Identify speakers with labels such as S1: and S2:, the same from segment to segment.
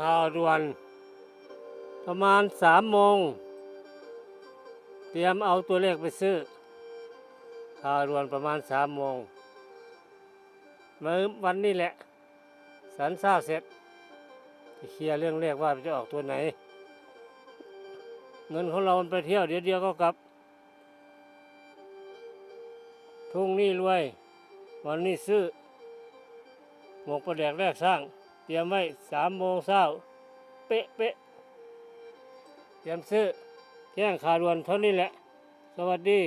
S1: ข่าวด่วน ประมาณสามโมง เตรียมเอาตัวเลขไปซื้อ ข่าวด่วนประมาณสามโมงเมื่อวันนี้แหละสันทราบเสร็จเคลียร์เรื่องเลขว่าจะออกตัวไหน เงินของเรามันไปเที่ยวเดี๋ยวเดียวก็กลับ ทุ่งนี้รวย วันนี้ซื้อหมวกประแดกแรกสร้าง ตรียมไว้สามโมงเช้าเป๊ะเป๊ะเตรียมซื้อแจ้งข่าวด่วนเท่านี้แหละ สวัสดี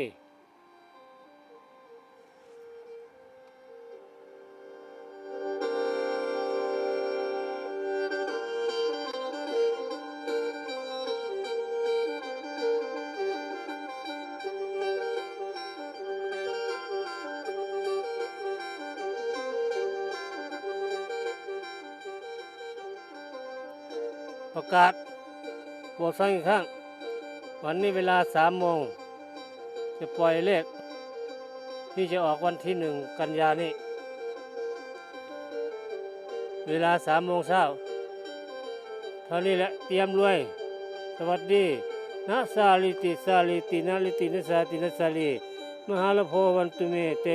S1: ประกาศโปรดฟังอีกครั้ง วันนี้เวลาสามโมง จะปล่อยเลข ที่จะออกวันที่หนึ่งกันยานี้ เวลาสามโมงเช้าเท่านี้แหละเตรียมรวย สวัสดีนะสาลิติสาลิตินะลิตินะสาตินะสาลีมหาลโพวันตุเมเต